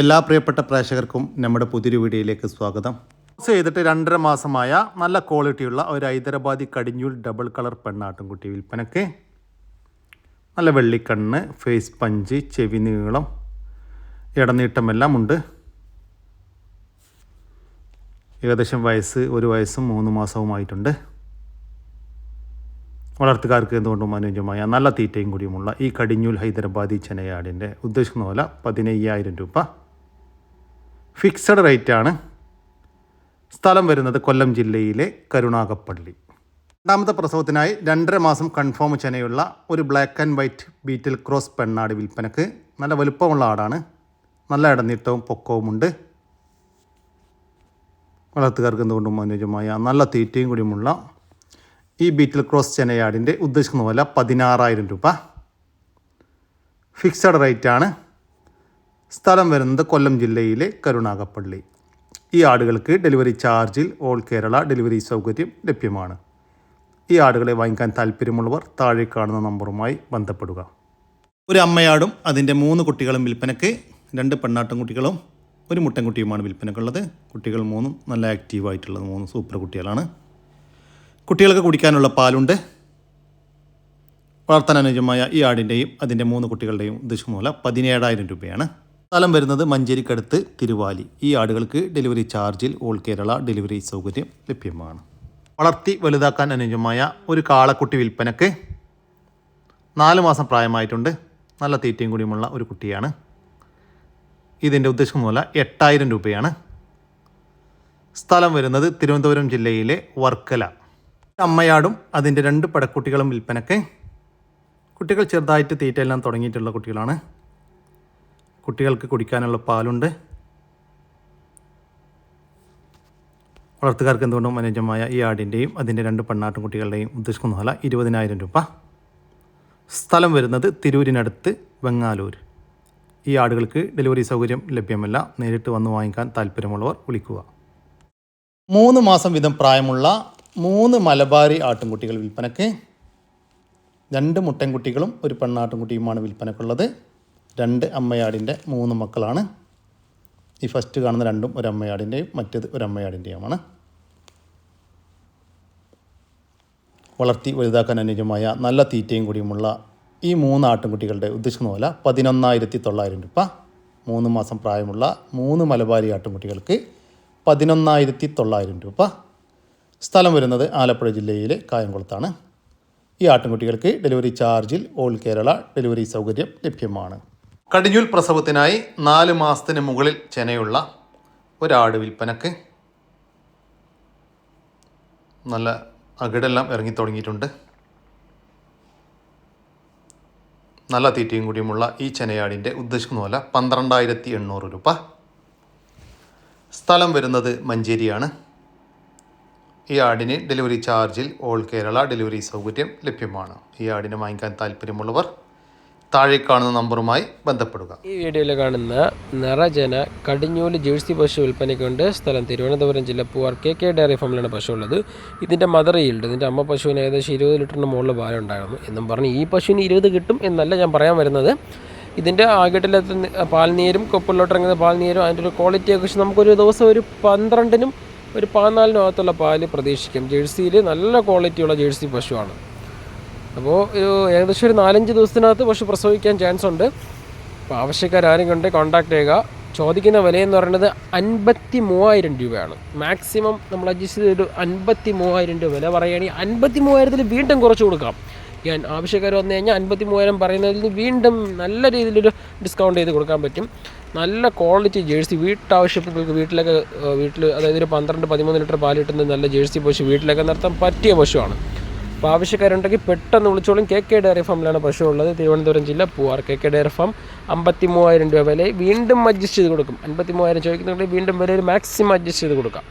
എല്ലാ പ്രിയപ്പെട്ട പ്രേക്ഷകർക്കും നമ്മുടെ പുതിയൊരു വീഡിയോയിലേക്ക് സ്വാഗതം. ക്രോസ് ചെയ്തിട്ട് രണ്ടര മാസമായ നല്ല ക്വാളിറ്റിയുള്ള ഒരു ഹൈദരാബാദി കടിഞ്ഞൂൽ ഡബിൾ കളർ പെണ്ണാട്ടുംകുട്ടി വിൽപ്പനക്ക്. നല്ല വെള്ളിക്കണ്ണ് ഫേസ് പഞ്ച് ചെവി നീളം ഇടനീട്ടമെല്ലാം ഉണ്ട്. ഏകദേശം വയസ്സ് ഒരു വയസ്സും മൂന്ന് മാസവുമായിട്ടുണ്ട് വളർത്തുകാർക്ക് എന്തുകൊണ്ടും അനുയോജ്യമായ നല്ല തീറ്റയും കൂടിയുമുള്ള ഈ കടിഞ്ഞൂൽ ഹൈദരാബാദി ചെനയാടിന്റെ ഉദ്ദേശിക്കുന്ന പോലെ പതിനയ്യായിരം രൂപ. ഫിക്സഡ് റേറ്റാണ് സ്ഥലം വരുന്നത് കൊല്ലം ജില്ലയിലെ കരുണാകപ്പള്ളി രണ്ടാമത്തെ പ്രസവത്തിനായി രണ്ടര മാസം കൺഫേം ചെനയുള്ള ഒരു black and white Beetal cross പെണ്ണാട് വിൽപ്പനക്ക് നല്ല വലുപ്പമുള്ള ആടാണ്. നല്ല ഇടനീട്ടവും പൊക്കവുമുണ്ട്. വളർത്തുകാർക്ക് എന്തുകൊണ്ടും അനുയോജ്യമായ നല്ല തീറ്റയും കൂടിയുമുള്ള ഈ ബീറ്റിൽ ക്രോസ് ചെനയാടിന്റെ ഉദ്ദേശിക്കുന്ന വില പതിനാറായിരം രൂപ. ഫിക്സഡ് റേറ്റാണ്. സ്ഥലം വരുന്നത് കൊല്ലം ജില്ലയിലെ കരുണാകപ്പള്ളി ഈ ആടുകൾക്ക് ഡെലിവറി ചാർജിൽ ഓൾ കേരള ഡെലിവറി സൗകര്യം ലഭ്യമാണ്. ഈ ആടുകളെ വാങ്ങിക്കാൻ താല്പര്യമുള്ളവർ താഴെ കാണുന്ന നമ്പറുമായി ബന്ധപ്പെടുക. ഒരു അമ്മയാടും അതിന്റെ മൂന്ന് കുട്ടികളും വിൽപ്പനയ്ക്ക് രണ്ട് പെണ്ണാട്ടും കുട്ടികളും ഒരു മുട്ടൻകുട്ടിയുമാണ് വിൽപ്പനക്കുള്ളത് കുട്ടികൾ മൂന്നും നല്ല ആക്റ്റീവായിട്ടുള്ളത് മൂന്ന് സൂപ്പർ കുട്ടികളാണ്. കുട്ടികൾക്ക് കുടിക്കാനുള്ള പാലുണ്ട്. വളർത്താൻ അനുയോജ്യമായ ഈ ആടിന്റെയും അതിന്റെ മൂന്ന് കുട്ടികളുടെയും ഉദ്ദേശമൂല പതിനേഴായിരം രൂപയാണ്. സ്ഥലം വരുന്നത് മഞ്ചേരിക്കടുത്ത് തിരുവാലി. ഈ ആടുകൾക്ക് ഡെലിവറി ചാർജിൽ ഓൾ കേരള ഡെലിവറി സൗകര്യം ലഭ്യമാണ്. വളർത്തി വലുതാക്കാൻ അനുയോജ്യമായ ഒരു കാളക്കുട്ടി വിൽപ്പനക്ക് നാല് മാസം പ്രായമായിട്ടുണ്ട്. നല്ല തീറ്റയും കൂടിയുമുള്ള ഒരു കുട്ടിയാണ്. ഇതിന്റെ ഉദ്ദേശം മൂല എട്ടായിരം രൂപയാണ്. സ്ഥലം വരുന്നത് തിരുവനന്തപുരം ജില്ലയിലെ വർക്കല. അമ്മയാടും അതിന്റെ രണ്ട് പടക്കുട്ടികളും വിൽപ്പനക്ക്. കുട്ടികൾ ചെറുതായിട്ട് തീറ്റയെല്ലാം തുടങ്ങിയിട്ടുള്ള കുട്ടികളാണ്. കുട്ടികൾക്ക് കുടിക്കാനുള്ള പാലുണ്ട്. വളർത്തുകാർക്ക് എന്തുകൊണ്ടും അനുയോജ്യമായ ഈ ആടിന്റെയും അതിന്റെ രണ്ട് പെണ്ണാട്ടും കുട്ടികളുടെയും ഉദ്ദേശിക്കുന്ന വില ഇരുപതിനായിരം രൂപ. സ്ഥലം വരുന്നത് തിരൂരിനടുത്ത് വെങ്ങാലൂർ. ഈ ആടുകൾക്ക് ഡെലിവറി സൗകര്യം ലഭ്യമല്ല. നേരിട്ട് വന്ന് വാങ്ങിക്കാൻ താല്പര്യമുള്ളവർ വിളിക്കുക. മൂന്ന് മാസം വീതം പ്രായമുള്ള മൂന്ന് മലബാരി ആട്ടിൻകുട്ടികൾ വിൽപ്പനയ്ക്ക്. രണ്ട് മുട്ടൻകുട്ടികളും ഒരു പെണ്ണാട്ടിൻകുട്ടിയുമാണ് വിൽപ്പനക്കുള്ളത് രണ്ട് അമ്മയാടിന്റെ മൂന്ന് മക്കളാണ്. ഈ ഫസ്റ്റ് കാണുന്ന രണ്ടും ഒരു അമ്മയാടിന്റെയും മറ്റേത് ഒരു അമ്മയാടിന്റെയുമാണ്. വളർത്തി വലുതാക്കാൻ അനുയോജ്യമായ നല്ല തീറ്റയും കൂടിയുമുള്ള ഈ മൂന്ന് ആട്ടിൻകുട്ടികളുടെ ഉദ്ദേശിക്കുന്ന പോലെ പതിനൊന്നായിരത്തി തൊള്ളായിരം രൂപ. മൂന്ന് മാസം പ്രായമുള്ള മൂന്ന് മലബാരി ആട്ടിൻകുട്ടികൾക്ക് പതിനൊന്നായിരത്തി തൊള്ളായിരം രൂപ. സ്ഥലം വരുന്നത് ആലപ്പുഴ ജില്ലയിലെ കായംകുളത്താണ്. ഈ ആട്ടിൻകുട്ടികൾക്ക് ഡെലിവറി ചാർജിൽ ഓൾ കേരള ഡെലിവറി സൗകര്യം ലഭ്യമാണ്. കടിഞ്ഞൂൽ പ്രസവത്തിനായി നാല് മാസത്തിന് മുകളിൽ ചെനയുള്ള ഒരാട് വിൽപ്പനക്ക് നല്ല അകിടെല്ലാം ഇറങ്ങി തുടങ്ങിയിട്ടുണ്ട്. നല്ല തീറ്റയും കൂടിയുമുള്ള ഈ ചെനയാടിന്റെ ഉദ്ദേശിക്കുന്ന പോലെ പന്ത്രണ്ടായിരത്തി എണ്ണൂറ് രൂപ. സ്ഥലം വരുന്നത് മഞ്ചേരിയാണ്. ഈ ആടിന് ഡെലിവറി ചാർജിൽ ഓൾ കേരള ഡെലിവറി സൗകര്യം ലഭ്യമാണ്. ഈ ആടിനെ വാങ്ങിക്കാൻ താല്പര്യമുള്ളവർ താഴെ കാണുന്ന നമ്പറുമായി ബന്ധപ്പെടുക. ഈ വീഡിയോയിൽ കാണുന്ന നിറജന കടിഞ്ഞൂൽ ജേഴ്സി പശു വിൽപ്പനയ്ക്കുണ്ട്. സ്ഥലം തിരുവനന്തപുരം ജില്ല പൂവാർ കെ കെ ഡയറി ഫാമിലാണ് പശു ഉള്ളത്. ഇതിന്റെ മദർ ഈൽഡ് ഇതിന്റെ അമ്മ പശുവിന് ഏകദേശം ഇരുപത് ലിറ്ററിന് മുകളിൽ പാലുണ്ടായിരുന്നു എന്നും പറഞ്ഞ് ഈ പശുവിന് ഇരുപത് കിട്ടും എന്നല്ല ഞാൻ പറയാൻ വരുന്നത്. ഇതിന്റെ ആകിട്ടിലത്തെ പാൽനീരും കൊപ്പിലോട്ടിറങ്ങുന്ന പാൽനീരും അതിന്റെ ഒരു ക്വാളിറ്റിയെ കുറിച്ച് നമുക്കൊരു ദിവസം ഒരു പന്ത്രണ്ടിനും ഒരു പതിനാലിനും അകത്തുള്ള പാൽ പ്രതീക്ഷിക്കാം. ജേഴ്സിയിൽ നല്ല ക്വാളിറ്റിയുള്ള ജേഴ്സി പശുവാണ്. അപ്പോൾ ഒരു ഏകദേശം ഒരു നാലഞ്ച് ദിവസത്തിനകത്ത് പശു പ്രസവിക്കാൻ ചാൻസ് ഉണ്ട്. അപ്പോൾ ആവശ്യക്കാരും കൊണ്ട് കോൺടാക്ട് ചെയ്യുക. ചോദിക്കുന്ന വിലയെന്ന് പറയുന്നത് അൻപത്തി മൂവായിരം രൂപയാണ്. മാക്സിമം നമ്മൾ അഡ്ജസ്റ്റ് ചെയ്ത് അൻപത്തി മൂവായിരം രൂപ വില പറയുകയാണെങ്കിൽ അൻപത്തി മൂവായിരത്തിൽ വീണ്ടും കുറച്ച് കൊടുക്കാം. ഞാൻ ആവശ്യക്കാർ വന്നു കഴിഞ്ഞാൽ അൻപത്തി മൂവായിരം പറയുന്നതിൽ വീണ്ടും നല്ല രീതിയിലൊരു ഡിസ്കൗണ്ട് ചെയ്ത് കൊടുക്കാൻ പറ്റും. നല്ല ക്വാളിറ്റി ജേഴ്സി വീട്ടാവശ്യങ്ങൾക്ക് വീട്ടിലൊക്കെ വീട്ടിൽ അതായത് ഒരു പന്ത്രണ്ട് പതിമൂന്ന് ലിറ്റർ പാൽ കിട്ടുന്ന നല്ല ജേഴ്സി പശു വീട്ടിലൊക്കെ നിർത്താൻ പറ്റിയ പശുവാണ്. അപ്പോൾ ആവശ്യക്കാരുണ്ടെങ്കിൽ പെട്ടെന്ന് വിളിച്ചോളും. കെ കെ ഡയറി ഫാമിലാണ് പശു ഉള്ളത് തിരുവനന്തപുരം ജില്ല Poovar. K K dairy farm അമ്പത്തി മൂവായിരം രൂപ വില വീണ്ടും അഡ്ജസ്റ്റ് ചെയ്ത് കൊടുക്കും. അൻപത്തി മൂവായിരം ചോദിക്കുന്നുണ്ടെങ്കിൽ വീണ്ടും വിലയിൽ മാക്സിമം അഡ്ജസ്റ്റ് ചെയ്ത് കൊടുക്കാം.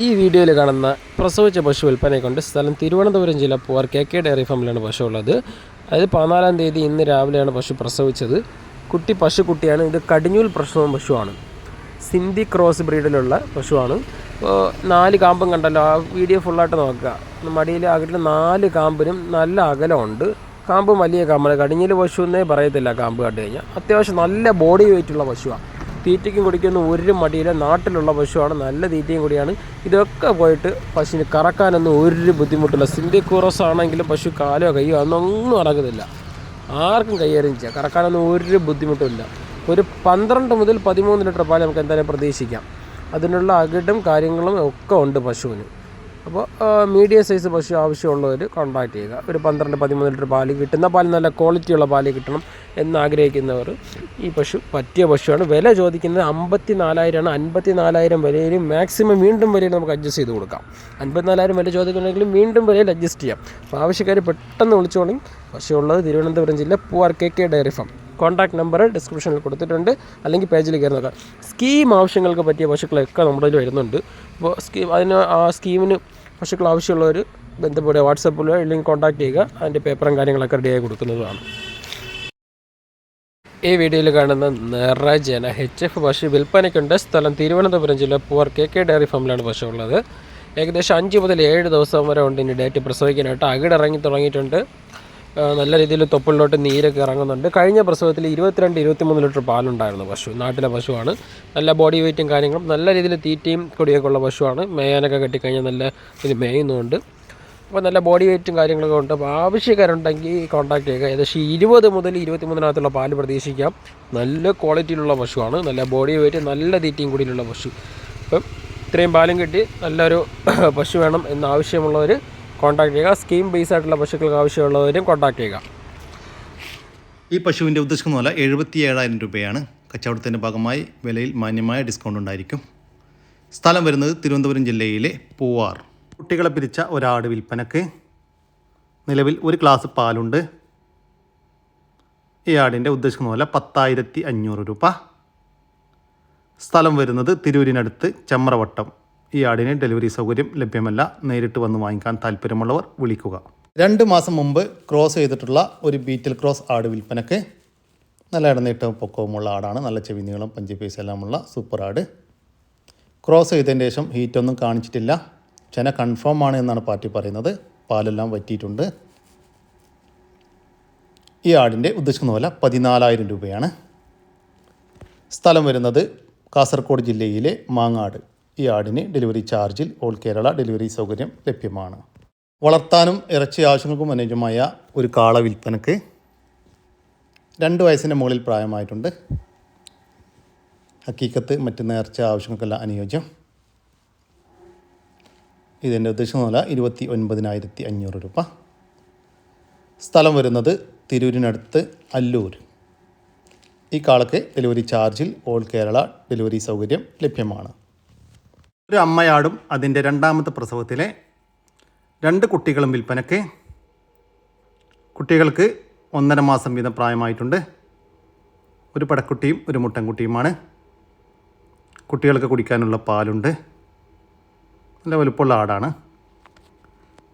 ഈ വീഡിയോയിൽ കാണുന്ന പ്രസവിച്ച പശു വിൽപ്പനയെ കൊണ്ട് സ്ഥലം തിരുവനന്തപുരം ജില്ല പൂവാർ കെ കെ ഡയറി ഫാമിലാണ് പശു ഉള്ളത് അതായത് പതിനാലാം തീയതി ഇന്ന് രാവിലെയാണ് പശു പ്രസവിച്ചത്. കുട്ടി പശുക്കുട്ടിയാണ് ഇത് കടിഞ്ഞൂൽ പ്രസവം പശുവാണ്. സിന്ധി ക്രോസ് ബ്രീഡിലുള്ള പശുവാണ്. നാല് കാമ്പും കണ്ടല്ലോ. ആ വീഡിയോ ഫുള്ളായിട്ട് നോക്കുക. മടിയിൽ അകറ്റിൽ നാല് കാമ്പിനും നല്ല അകലമുണ്ട്. കാമ്പ് വലിയ കാമ്പാണ്. കടിഞ്ഞിൽ പശു എന്നേ പറയത്തില്ല കാമ്പ് കണ്ടു കഴിഞ്ഞാൽ. അത്യാവശ്യം നല്ല ബോഡി വെയിറ്റുള്ള പശുവാണ് തീറ്റയ്ക്കും കുടിക്കുന്ന ഒരു മടിയിലെ നാട്ടിലുള്ള പശുവാണ്. നല്ല തീറ്റയും കൂടിയാണ്. ഇതൊക്കെ പോയിട്ട് പശുവിന് കറക്കാനൊന്നും ഒരു ബുദ്ധിമുട്ടില്ല. സിന്ധിക്കൂറസ് ആണെങ്കിലും പശു കാലോ കയ്യോ അതൊന്നും അടങ്ങുന്നില്ല. ആർക്കും ചെയ്യാം. കറക്കാനൊന്നും ഒരു ബുദ്ധിമുട്ടില്ല ഒരു പന്ത്രണ്ട് മുതൽ പതിമൂന്ന് ലിറ്റർ പാൽ നമുക്ക് എന്തായാലും പ്രതീക്ഷിക്കാം. അതിനുള്ള അകിടും കാര്യങ്ങളും ഒക്കെ ഉണ്ട് പശുവിന്. അപ്പോൾ മീഡിയം സൈസ് പശു ആവശ്യമുള്ളവർ കോൺടാക്ട് ചെയ്യുക. ഒരു പന്ത്രണ്ട് പതിമൂന്ന് ലിറ്റർ പാൽ കിട്ടുന്ന പാൽ നല്ല ക്വാളിറ്റിയുള്ള പാൽ കിട്ടണം എന്നാഗ്രഹിക്കുന്നവർ ഈ പശു പറ്റിയ പശുവാണ്. വില ചോദിക്കുന്നത് അമ്പത്തി നാലായിരമാണ് അൻപത്തി നാലായിരം വിലയിൽ മാക്സിമം വീണ്ടും വിലയിൽ നമുക്ക് അഡ്ജസ്റ്റ് ചെയ്ത് കൊടുക്കാം. അൻപത്തിനാലായിരം വില ചോദിക്കുന്നുണ്ടെങ്കിലും വീണ്ടും വിലയിൽ അഡ്ജസ്റ്റ് ചെയ്യാം. അപ്പോൾ ആവശ്യക്കാർ പെട്ടെന്ന് വിളിച്ചോളി. ഉള്ളത് തിരുവനന്തപുരം ജില്ല Poovar K K dairy farm. Contact number ഡിസ്ക്രിപ്ഷനിൽ കൊടുത്തിട്ടുണ്ട്. അല്ലെങ്കിൽ പേജിൽ കയറി നോക്കാം. സ്കീം ആവശ്യങ്ങൾക്ക് പറ്റിയ പശുക്കളൊക്കെ നമ്മുടെ കയ്യിൽ വരുന്നുണ്ട്. അപ്പോൾ സ്കീം അതിന് ആ സ്കീമിന് പശുക്കൾ ആവശ്യമുള്ളവർ ബന്ധപ്പെടുക വാട്സപ്പിലോ അല്ലെങ്കിൽ കോൺടാക്ട് ചെയ്യുക. അതിന്റെ പേപ്പറും കാര്യങ്ങളൊക്കെ റെഡിയായി കൊടുക്കുന്നതാണ് ഈ വീഡിയോയിൽ കാണുന്ന നിറജന എച്ച് എഫ് പശു വിൽപ്പനയ്ക്കുണ്ട്. സ്ഥലം തിരുവനന്തപുരം ജില്ല പൂവർ കെ കെ ഡയറി ഫാമിലാണ് പശു ഉള്ളത് ഏകദേശം അഞ്ച് മുതൽ ഏഴ് ദിവസം വരെ ഉണ്ട്. ഇനി ഡേറ്റ് പ്രസവിക്കാനായിട്ട്. അകിടിറങ്ങി തുടങ്ങിയിട്ടുണ്ട്. നല്ല രീതിയിൽ തൊപ്പിലോട്ട് നീരൊക്കെ ഇറങ്ങുന്നുണ്ട്. കഴിഞ്ഞ പ്രസവത്തിൽ ഇരുപത്തിരണ്ട് ഇരുപത്തിമൂന്ന് ലിറ്റർ പാലുണ്ടായിരുന്നു പശു. നാട്ടിലെ പശുവാണ്. നല്ല ബോഡി വെയിറ്റും കാര്യങ്ങളും നല്ല രീതിയിൽ തീറ്റയും കൊടിയൊക്കെ ഉള്ള പശുവാണ്. മേയാനൊക്കെ കെട്ടിക്കഴിഞ്ഞാൽ നല്ല ഇത് മേയുന്നുണ്ട് അപ്പോൾ നല്ല ബോഡി വെയിറ്റും കാര്യങ്ങളൊക്കെ ഉണ്ട്. അപ്പോൾ ആവശ്യക്കാരുണ്ടെങ്കിൽ കോൺടാക്ട് ചെയ്യുക. ഏകദേശം ഇരുപത് മുതൽ ഇരുപത്തിമൂന്നിനകത്തുള്ള പാൽ പ്രതീക്ഷിക്കാം. നല്ല ക്വാളിറ്റിയിലുള്ള പശുവാണ്. നല്ല ബോഡി വെയിറ്റ് നല്ല തീറ്റയും കൂടിയുള്ള പശു. അപ്പം ഇത്രയും പാലും കിട്ടി. നല്ലൊരു പശു വേണം എന്ന് ആവശ്യമുള്ളവർ കോൺടാക്ട് ചെയ്യുക. സ്കീം ബേസ് ആയിട്ടുള്ള പശുക്കൾക്ക് ആവശ്യമുള്ളവരും കോൺടാക്ട് ചെയ്യുക. ഈ പശുവിന്റെ ഉദ്ദേശിക്കുന്ന പോലെ എഴുപത്തി ഏഴായിരം രൂപയാണ്. കച്ചവടത്തിന്റെ ഭാഗമായി വിലയിൽ മാന്യമായ ഡിസ്കൗണ്ട് ഉണ്ടായിരിക്കും. സ്ഥലം വരുന്നത് തിരുവനന്തപുരം ജില്ലയിലെ പൂവാർ. കുട്ടികളെ പിരിച്ച ഒരാട് വിൽപ്പനക്ക് നിലവിൽ ഒരു ക്ലാസ് പാലുണ്ട്. ഈ ആടിന്റെ ഉദ്ദേശിക്കുന്ന പോലെ പത്തായിരത്തി അഞ്ഞൂറ് രൂപ. സ്ഥലം വരുന്നത് തിരൂരിനടുത്ത് ചെമ്രവട്ടം. ഈ ആടിന് ഡെലിവറി സൗകര്യം ലഭ്യമല്ല. നേരിട്ട് വന്ന് വാങ്ങിക്കാൻ താല്പര്യമുള്ളവർ വിളിക്കുക. രണ്ട് മാസം മുമ്പ് ക്രോസ് ചെയ്തിട്ടുള്ള ഒരു ബീറ്റൽ ക്രോസ് ആട് വിൽപ്പനക്ക് നല്ല ഇടനീട്ടവും പൊക്കവുമുള്ള ആടാണ്. നല്ല ചെവി നീളം പഞ്ചി പൈസ എല്ലാമുള്ള സൂപ്പർ ആട്. ക്രോസ് ചെയ്തതിന് ശേഷം ഹീറ്റൊന്നും കാണിച്ചിട്ടില്ല. ചെന കൺഫേം ആണ് എന്നാണ് പാർട്ടി പറയുന്നത്. പാലെല്ലാം വറ്റിയിട്ടുണ്ട്. ഈ ആടിന്റെ ഉദ്ദേശിക്കുന്ന വില പതിനാലായിരം രൂപയാണ്. സ്ഥലം വരുന്നത് കാസർഗോഡ് ജില്ലയിലെ മാങ്ങാട്. ഈ ഡെലിവറി ചാർജിൽ ഓൾ കേരള ഡെലിവറി സൗകര്യം ലഭ്യമാണ്. വളർത്താനും ഇറച്ചി ആവശ്യങ്ങൾക്കും അനുയോജ്യമായ ഒരു കാള വിൽപ്പനക്ക് രണ്ട് വയസ്സിന്റെ മുകളിൽ പ്രായമായിട്ടുണ്ട്. ഹക്കീക്കത്ത് മറ്റ് നേർച്ച ആവശ്യങ്ങൾക്കെല്ലാം അനുയോജ്യം. ഇതിന്റെ ഉദ്ദേശം വില ഇരുപത്തി ഒൻപതിനായിരത്തി അഞ്ഞൂറ് രൂപ. സ്ഥലം വരുന്നത് തിരൂരിനടുത്ത് അല്ലൂർ. ഈ കാളക്ക് ഡെലിവറി ചാർജിൽ ഓൾ കേരള ഡെലിവറി സൗകര്യം ലഭ്യമാണ്. ഒരു അമ്മയാടും അതിന്റെ രണ്ടാമത്തെ പ്രസവത്തിലെ രണ്ട് കുട്ടികളും വിൽപ്പനക്ക് കുട്ടികൾക്ക് ഒന്നര മാസം വീതം പ്രായമായിട്ടുണ്ട്. ഒരു പടക്കുട്ടിയും ഒരു മുട്ടൻകുട്ടിയുമാണ്. കുട്ടികൾക്ക് കുടിക്കാനുള്ള പാലുണ്ട്. നല്ല വലുപ്പമുള്ള ആടാണ്.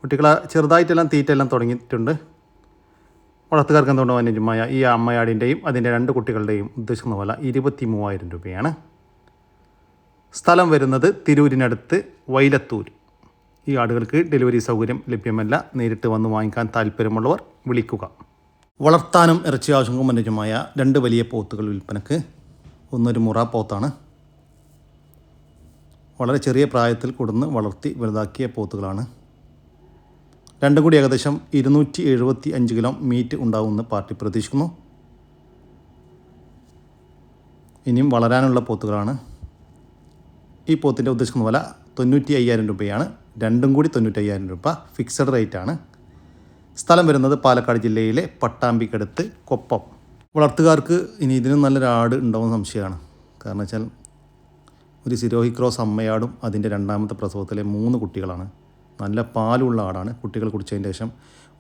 കുട്ടികൾ ചെറുതായിട്ടെല്ലാം തീറ്റെല്ലാം തുടങ്ങിയിട്ടുണ്ട്. വളർത്തുകാർക്ക് എന്തുകൊണ്ട് അനുജമായ ഈ അമ്മയാടിന്റെയും അതിന്റെ രണ്ട് കുട്ടികളുടെയും ഉദ്ദേശിക്കുന്ന പോലെ ഇരുപത്തി മൂവായിരം രൂപയാണ്. സ്ഥലം വരുന്നത് തിരൂരിനടുത്ത് വൈലത്തൂർ. ഈ ആടുകൾക്ക് ഡെലിവറി സൗകര്യം ലഭ്യമല്ല. നേരിട്ട് വന്ന് വാങ്ങിക്കാൻ താല്പര്യമുള്ളവർ വിളിക്കുക. വളർത്താനും ഇറച്ചി ആവശ്യങ്ങൾക്കും അനുജമായ രണ്ട് വലിയ പോത്തുകൾ വിൽപ്പനക്ക് ഒന്നൊരു മുറ പോത്താണ്. വളരെ ചെറിയ പ്രായത്തിൽ കൊടുന്ന് വളർത്തി വലുതാക്കിയ പോത്തുകളാണ്. രണ്ടും കൂടി ഏകദേശം ഇരുന്നൂറ്റി എഴുപത്തി അഞ്ച് കിലോ മീറ്റ് ഉണ്ടാവുമെന്ന് പാർട്ടി പ്രതീക്ഷിക്കുന്നു. ഇനിയും വളരാനുള്ള പോത്തുകളാണ്. ഈ പോത്തിന്റെ ഉദ്ദേശിക്കുന്ന വില തൊണ്ണൂറ്റി അയ്യായിരം രൂപയാണ്. രണ്ടും കൂടി തൊണ്ണൂറ്റി അയ്യായിരം രൂപ ഫിക്സഡ് റേറ്റ് ആണ്. സ്ഥലം വരുന്നത് പാലക്കാട് ജില്ലയിലെ പട്ടാമ്പിക്കടുത്ത് കൊപ്പം. വളർത്തുകാർക്ക് ഇനി ഇതിനും നല്ലൊരു ആട് ഉണ്ടാവുന്ന സംശയമാണ്. കാരണം വെച്ചാൽ ഒരു സിരോഹി ക്രോസ് അമ്മയാടും അതിന്റെ രണ്ടാമത്തെ പ്രസവത്തിലെ മൂന്ന് കുട്ടികളാണ്. നല്ല പാലുള്ള ആടാണ്. കുട്ടികൾ കുടിച്ചതിന് ശേഷം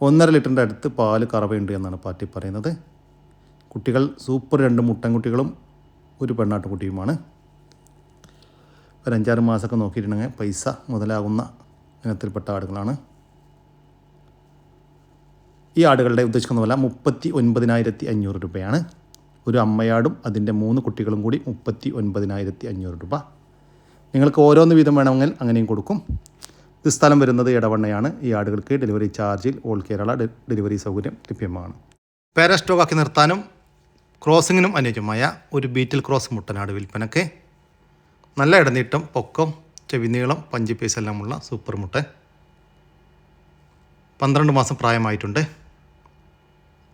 ഒന്നര ലിറ്ററിന്റെ അടുത്ത് പാൽ കറവയുണ്ട് എന്നാണ് പാർട്ടി പറയുന്നത്. കുട്ടികൾ സൂപ്പർ രണ്ട് മുട്ടൻകുട്ടികളും ഒരു പെണ്ണാട്ടുകുട്ടിയുമാണ്. ഒരു അഞ്ചാറ് മാസമൊക്കെ നോക്കിയിട്ടുണ്ടെങ്കിൽ പൈസ മുതലാകുന്ന ഇനത്തിൽപ്പെട്ട ആടുകളാണ്. ഈ ആടുകളുടെ ഉദ്ദേശിക്കുന്ന വില മുപ്പത്തി ഒൻപതിനായിരത്തി അഞ്ഞൂറ് രൂപയാണ്. ഒരു അമ്മയാടും അതിന്റെ മൂന്ന് കുട്ടികളും കൂടി മുപ്പത്തി ഒൻപതിനായിരത്തി അഞ്ഞൂറ് രൂപ. നിങ്ങൾക്ക് ഓരോന്ന് വീതം വേണമെങ്കിൽ അങ്ങനെയും കൊടുക്കും. ഇത് സ്ഥലം വരുന്നത് ഇടവണ്ണയാണ് ഈ ആടുകൾക്ക് ഡെലിവറി ചാർജിൽ ഓൾ കേരള ഡെലിവറി സൗകര്യം ലഭ്യമാണ്. പാരാസ്റ്റോക്കാക്കി നിർത്താനും ക്രോസിങ്ങിനും അനുയോജ്യമായ ഒരു ബീറ്റിൽ ക്രോസ് മുട്ടനാട് വിൽപ്പനക്ക് നല്ല ഇടനീട്ടം പൊക്കം ചെവിനീളം പഞ്ചി പീസ് എല്ലാമുള്ള സൂപ്പർ മുട്ട. പന്ത്രണ്ട് മാസം പ്രായമായിട്ടുണ്ട്.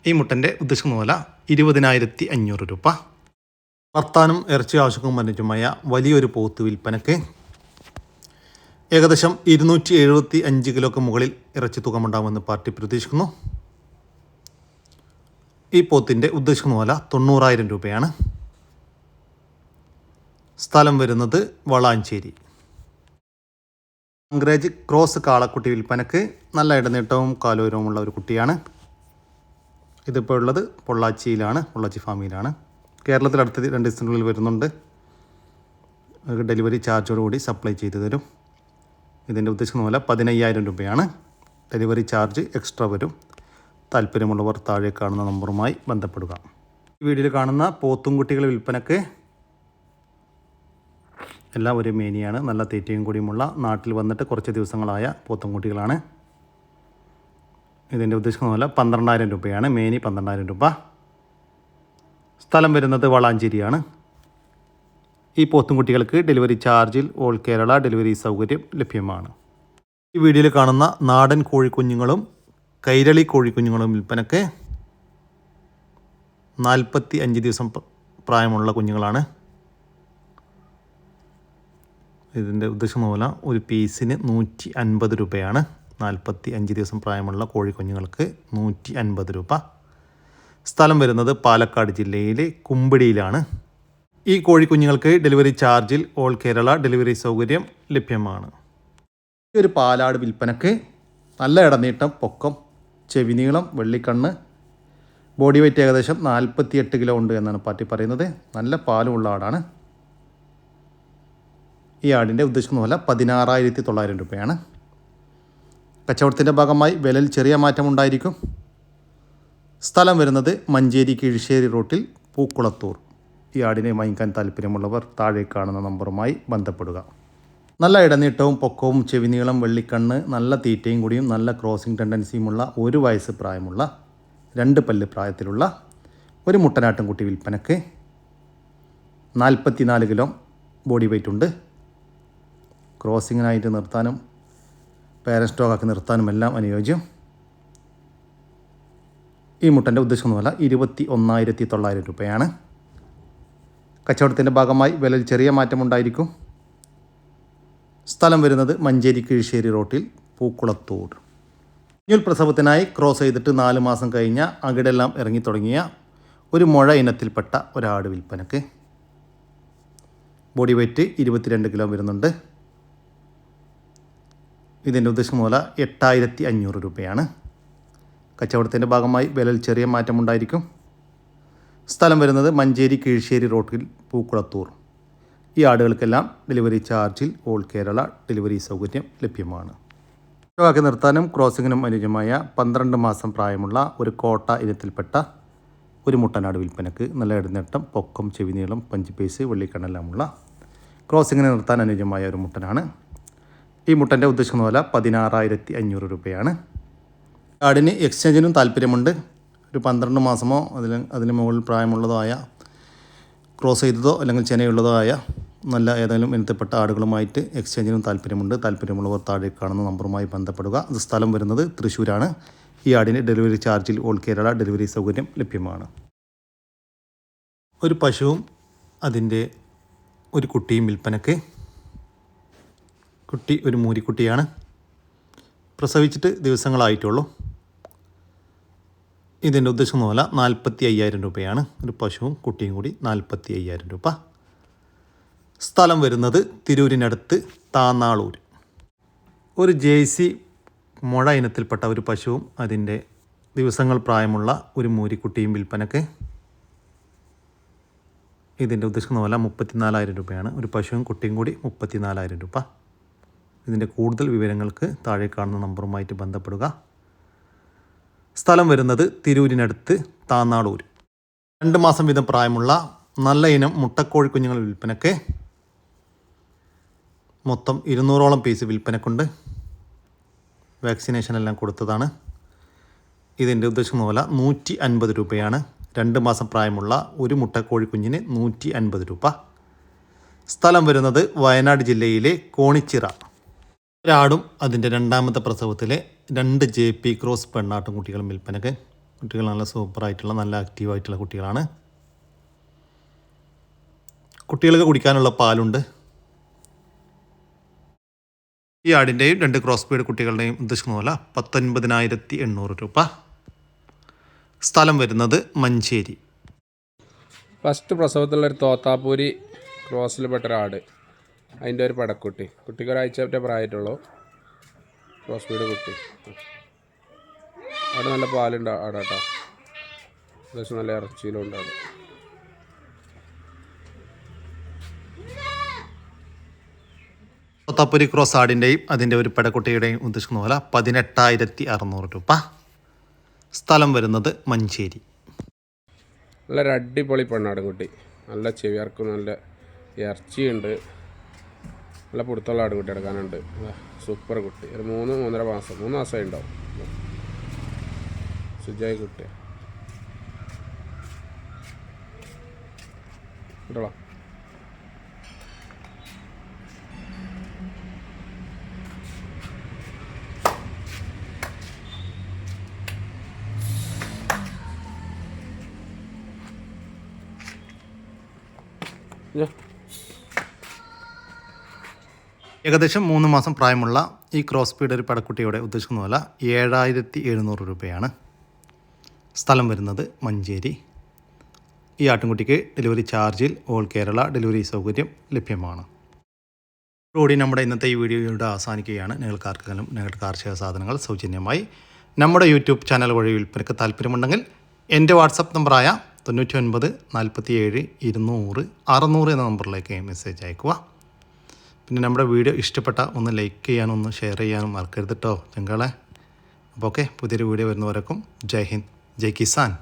ഈ മുട്ടന്റെ ഉദ്ദേശിക്കുന്ന വില ഇരുപതിനായിരത്തി അഞ്ഞൂറ് രൂപ. വർത്താനം ഇറച്ചി ആവശ്യവും അനുയോജ്യമായ വലിയൊരു പോത്ത് വിൽപ്പനക്ക് ഏകദേശം ഇരുന്നൂറ്റി എഴുപത്തി അഞ്ച് കിലോക്ക് മുകളിൽ ഇറച്ചി തുകമുണ്ടാകുമെന്ന് പാർട്ടി പ്രതീക്ഷിക്കുന്നു. ഈ പോത്തിന്റെ ഉദ്ദേശിക്കുന്ന വില തൊണ്ണൂറായിരം രൂപയാണ്. സ്ഥലം വരുന്നത് വളാഞ്ചേരി. അംഗ്രേജ് ക്രോസ് കാളക്കുട്ടി വിൽപ്പനക്ക് നല്ല ഇടനീട്ടവും കാലോരവുമുള്ള ഒരു കുട്ടിയാണ്. ഇതിപ്പോൾ ഉള്ളത് പൊള്ളാച്ചിയിലാണ് പൊള്ളാച്ചി ഫാമിലാണ് കേരളത്തിൽ അടുത്ത രണ്ട് ദിവസത്തിനുള്ളിൽ വരുന്നുണ്ട്. ഡെലിവറി ചാർജോടുകൂടി സപ്ലൈ ചെയ്തു തരും. ഇതിന്റെ ഉദ്ദേശിക്കുന്ന പോലെ പതിനയ്യായിരം രൂപയാണ്. ഡെലിവറി ചാർജ് എക്സ്ട്രാ വരും. താല്പര്യമുള്ളവർ താഴെ കാണുന്ന നമ്പറുമായി ബന്ധപ്പെടുക. ഈ വീഡിയോയിൽ കാണുന്ന പോത്തുംകുട്ടികൾ വിൽപ്പനക്ക് എല്ലാം ഒരു മേനിയാണ്. നല്ല തീറ്റയും കൂടിയുമുള്ള നാട്ടിൽ വന്നിട്ട് കുറച്ച് ദിവസങ്ങളായ പോത്തൻകുട്ടികളാണ്. ഇതിന്റെ ഉദ്ദേശിക്കുന്ന പന്ത്രണ്ടായിരം രൂപയാണ്. മേനി പന്ത്രണ്ടായിരം രൂപ. സ്ഥലം വരുന്നത് വളാഞ്ചേരിയാണ്. ഈ പോത്തുംകുട്ടികൾക്ക് ഡെലിവറി ചാർജിൽ ഓൾ കേരള ഡെലിവറി സൗകര്യം ലഭ്യമാണ്. ഈ വീഡിയോയിൽ കാണുന്ന നാടൻ കോഴിക്കുഞ്ഞുങ്ങളും കൈരളി കോഴിക്കുഞ്ഞുങ്ങളും വിൽപ്പനക്ക് നാൽപ്പത്തി അഞ്ച് ദിവസം പ്രായമുള്ള കുഞ്ഞുങ്ങളാണ്. ഇതിന്റെ ഉദ്ദേശം പോലെ ഒരു പീസിന് നൂറ്റി അൻപത് രൂപയാണ്. നാൽപ്പത്തി അഞ്ച് ദിവസം പ്രായമുള്ള കോഴിക്കുഞ്ഞുങ്ങൾക്ക് നൂറ്റി അൻപത് രൂപ. സ്ഥലം വരുന്നത് പാലക്കാട് ജില്ലയിലെ കുമ്പിടിയിലാണ്. ഈ കോഴിക്കുഞ്ഞുങ്ങൾക്ക് ഡെലിവറി ചാർജിൽ ഓൾ കേരള ഡെലിവറി സൗകര്യം ലഭ്യമാണ്. ഈ ഒരു പാലാട് വിൽപ്പനക്ക് നല്ല ഇടനീട്ടം പൊക്കം ചെവിനീളം വെള്ളിക്കണ്ണ് ബോഡി വെയിറ്റ് ഏകദേശം നാൽപ്പത്തിയെട്ട് കിലോ ഉണ്ട് എന്നാണ് പാർട്ടി പറയുന്നത്. നല്ല പാലുമുള്ള ആടാണ്. ഈ ആടിന്റെ ഉദ്ദേശിക്കുന്ന പോലെ പതിനാറായിരത്തി തൊള്ളായിരം രൂപയാണ്. കച്ചവടത്തിന്റെ ഭാഗമായി വിലയിൽ ചെറിയ മാറ്റം ഉണ്ടായിരിക്കും. സ്ഥലം വരുന്നത് മഞ്ചേരി കിഴിശ്ശേരി റോട്ടിൽ പൂക്കുളത്തൂർ. ഈ ആടിനെ വാങ്ങിക്കാൻ താല്പര്യമുള്ളവർ താഴെ കാണുന്ന നമ്പറുമായി ബന്ധപ്പെടുക. നല്ല ഇടനീട്ടവും പൊക്കവും ചെവിനീളം വെള്ളിക്കണ്ണ് നല്ല തീറ്റയും കൂടിയും നല്ല ക്രോസിംഗ് ടെൻഡൻസിയുമുള്ള ഒരു വയസ്സ് പ്രായമുള്ള രണ്ട് പല്ല് പ്രായത്തിലുള്ള ഒരു മുട്ടനാട്ടും കുട്ടി വിൽപ്പനക്ക് നാൽപ്പത്തിനാല് കിലോ ബോഡി വെയിറ്റ് ഉണ്ട്. ക്രോസിങ്ങിനായിട്ട് നിർത്താനും പേരൻ സ്റ്റോക്കാക്കി നിർത്താനും എല്ലാം അനുയോജ്യം. ഈ മുട്ടന്റെ ഉദ്ദേശമൊന്നുമല്ല ഇരുപത്തി ഒന്നായിരത്തി തൊള്ളായിരം രൂപയാണ്. കച്ചവടത്തിന്റെ ഭാഗമായി വിലയിൽ ചെറിയ മാറ്റമുണ്ടായിരിക്കും. സ്ഥലം വരുന്നത് മഞ്ചേരി കിഴിശ്ശേരി റോട്ടിൽ പൂക്കുളത്തൂർ. കുഞ്ഞുൽ പ്രസവത്തിനായി ക്രോസ് ചെയ്തിട്ട് നാല് മാസം കഴിഞ്ഞ അകിടെല്ലാം ഇറങ്ങി തുടങ്ങിയ ഒരു മുഴ ഇനത്തിൽപ്പെട്ട ഒരാട് വിൽപ്പനക്ക്. ബോഡി വെയ്റ്റ് ഇരുപത്തിരണ്ട് കിലോ വരുന്നുണ്ട്. ഇതിന്റെ ഉദ്ദേശിക്കുന്ന മുതല എട്ടായിരത്തി അഞ്ഞൂറ് രൂപയാണ്. കച്ചവടത്തിന്റെ ഭാഗമായി വിലയിൽ ചെറിയ മാറ്റമുണ്ടായിരിക്കും. സ്ഥലം വരുന്നത് മഞ്ചേരി കീഴ്ശ്ശേരി റോഡിൽ പൂക്കുളത്തൂർ. ഈ ആടുകൾക്കെല്ലാം ഡെലിവറി ചാർജിൽ ഓൾ കേരള ഡെലിവറി സൗകര്യം ലഭ്യമാണ്. ഒഴിവാക്കി നിർത്താനും ക്രോസിങ്ങിനും അനുയോജ്യമായ പന്ത്രണ്ട് മാസം പ്രായമുള്ള ഒരു കോട്ട ഇനത്തിൽപ്പെട്ട ഒരു മുട്ടനാട് വിൽപ്പനക്ക് നല്ല ഇടനേട്ടം പൊക്കം ചെവിനീളം പഞ്ച് വെള്ളിക്കണ്ണെല്ലാമുള്ള ക്രോസിങ്ങിന് നിർത്താൻ അനുയോജ്യമായ ഒരു മുട്ടനാണ്. ഈ മുട്ടന്റെ ഉദ്ദേശിക്കുന്ന വില പതിനാറായിരത്തി അഞ്ഞൂറ് രൂപയാണ്. ആടിന് എക്സ്ചേഞ്ചിനും താല്പര്യമുണ്ട്. ഒരു പന്ത്രണ്ട് മാസമോ അതിൽ അതിന് മുകളിൽ പ്രായമുള്ളതോ ആയ ക്രോസ് ചെയ്തതോ അല്ലെങ്കിൽ ചെനയുള്ളതോ ആയ നല്ല ഏതെങ്കിലും ഇനത്തിൽപ്പെട്ട ആടുകളുമായിട്ട് എക്സ്ചേഞ്ചിനും താല്പര്യമുണ്ട്. താല്പര്യമുള്ളവർ താഴെ കാണുന്ന നമ്പറുമായി ബന്ധപ്പെടുക. അത് സ്ഥലം വരുന്നത് തൃശ്ശൂരാണ്. ഈ ആടിന് ഡെലിവറി ചാർജിൽ ഓൾ കേരള ഡെലിവറി സൗകര്യം ലഭ്യമാണ്. ഒരു പശുവും അതിന്റെ ഒരു കുട്ടിയും വിൽപ്പനക്ക് കുട്ടി ഒരു മൂരിക്കുട്ടിയാണ്. പ്രസവിച്ചിട്ട് ദിവസങ്ങളായിട്ടുള്ളൂ. ഇതിന്റെ ഉദ്ദേശിക്കുന്ന വില നാൽപ്പത്തി അയ്യായിരം രൂപയാണ്. ഒരു പശുവും കുട്ടിയും കൂടി നാൽപ്പത്തി അയ്യായിരം രൂപ. സ്ഥലം വരുന്നത് തിരൂരിനടുത്ത് താന്നാളൂർ ഒരു ജെ സി മുഴ ഇനത്തിൽപ്പെട്ട ഒരു പശുവും അതിന്റെ ദിവസങ്ങൾ പ്രായമുള്ള ഒരു മൂരിക്കുട്ടിയും വിൽപ്പനക്ക്. ഇതിന്റെ ഉദ്ദേശിക്കുന്ന പോലെ മുപ്പത്തിനാലായിരം രൂപയാണ്. ഒരു പശുവും കുട്ടിയും കൂടി മുപ്പത്തിനാലായിരം രൂപ. ഇതിന്റെ കൂടുതൽ വിവരങ്ങൾക്ക് താഴെ കാണുന്ന നമ്പറുമായിട്ട് ബന്ധപ്പെടുക. സ്ഥലം വരുന്നത് തിരൂരിനടുത്ത് താന്നാടൂർ. രണ്ട് മാസം വീതം പ്രായമുള്ള നല്ല ഇനം മുട്ടക്കോഴി കുഞ്ഞുങ്ങൾ വിൽപ്പനക്ക് മൊത്തം ഇരുന്നൂറോളം പീസ് വിൽപ്പനക്കുണ്ട്. വാക്സിനേഷൻ എല്ലാം കൊടുത്തതാണ്. ഇതിന്റെ ഉദ്ദേശിക്കുന്ന പോലെ നൂറ്റി അൻപത് രൂപയാണ്. രണ്ട് മാസം പ്രായമുള്ള ഒരു മുട്ടക്കോഴി കുഞ്ഞിന് നൂറ്റി അൻപത് രൂപ. സ്ഥലം വരുന്നത് വയനാട് ജില്ലയിലെ കോണിച്ചിറ. ഒരാടും അതിന്റെ രണ്ടാമത്തെ പ്രസവത്തിലെ രണ്ട് ജെ പി ക്രോസ് പെണ്ണാട്ടും കുട്ടികളും വിൽപ്പനക്ക്. കുട്ടികൾ നല്ല സൂപ്പറായിട്ടുള്ള നല്ല ആക്റ്റീവായിട്ടുള്ള കുട്ടികളാണ്. കുട്ടികൾക്ക് കുടിക്കാനുള്ള പാലുണ്ട്. ഈ ആടിന്റെയും രണ്ട് ക്രോസ് ബീഡ് കുട്ടികളുടെയും ഉദ്ദേശിക്കുന്ന പോലെ പത്തൊൻപതിനായിരത്തി എണ്ണൂറ് രൂപ. സ്ഥലം വരുന്നത് മഞ്ചേരി. ഫസ്റ്റ് പ്രസവത്തിലുള്ള ഒരു തോത്താപ്പൂരി ക്രോസിൽ പെട്ട ഒരാട് അതിന്റെ ഒരു പടക്കുട്ടി. കുട്ടിക്ക് ഒരാഴ്ച പ്രായമായിട്ടുള്ളൂ? ക്രോസ് ബീഡ് കുട്ടി. അവിടെ നല്ല പാലുണ്ട് കേട്ടോ. അത്യാവശ്യം നല്ല ഇറച്ചിയിലും ഉണ്ട് അവിടെ. തപ്പുരി ക്രോസ് ആടിന്റെയും അതിന്റെ ഒരു പെടക്കുട്ടിയുടെയും ഉദ്ദേശിക്കുന്ന പോലെ പതിനെട്ടായിരത്തി അറുന്നൂറ് രൂപ. സ്ഥലം വരുന്നത് മഞ്ചേരി. നല്ലൊരു അടിപൊളി പെണ്ണാടും കുട്ടി. നല്ല ചെവിയർക്കും നല്ല ഇറച്ചിയുണ്ട്. നല്ല പൊടുത്തുള്ള ആട് കുട്ടി എടുക്കാനുണ്ട് സൂപ്പർ കുട്ടി. ഒരു മൂന്ന് മൂന്നര മാസം മൂന്ന് മാസമായി ഉണ്ടാവും. സുജായി കുട്ടി. കേട്ടോ ഏകദേശം മൂന്ന് മാസം പ്രായമുള്ള ഈ ക്രോസ് സ്പീഡ് ഒരു പടക്കുട്ടിയുടെ ഉദ്ദേശിക്കുന്ന പോലെ ഏഴായിരത്തി എഴുന്നൂറ് രൂപയാണ്. സ്ഥലം വരുന്നത് മഞ്ചേരി. ഈ ആട്ടിൻകുട്ടിക്ക് ഡെലിവറി ചാർജിൽ ഓൾ കേരള ഡെലിവറി സൗകര്യം ലഭ്യമാണ്. കൂടി നമ്മുടെ ഇന്നത്തെ ഈ വീഡിയോയുടെ അവസാനിക്കുകയാണ്. നിങ്ങൾക്ക് ആർക്കെങ്കിലും നിങ്ങളുടെ കാർഷിക സാധനങ്ങൾ സൗജന്യമായി നമ്മുടെ യൂട്യൂബ് ചാനൽ വഴി വിൽപ്പനയ്ക്ക് താല്പര്യമുണ്ടെങ്കിൽ എന്റെ വാട്സപ്പ് നമ്പറായ തൊണ്ണൂറ്റി ഒൻപത് നാൽപ്പത്തി ഏഴ് ഇരുന്നൂറ് അറുന്നൂറ് എന്ന നമ്പറിലേക്ക് മെസ്സേജ് അയക്കുക പിന്നെ നമ്മുടെ വീഡിയോ ഇഷ്ടപ്പെട്ട ഒന്ന് ലൈക്ക് ചെയ്യാനും ഒന്ന് ഷെയർ ചെയ്യാനും മറക്കരുത് കേട്ടോ ചെങ്കളെ അപ്പോൾ ഓക്കെ പുതിയൊരു വീഡിയോ വരുന്നവരക്കും ജയ് ഹിന്ദ് ജയ് കിസാൻ.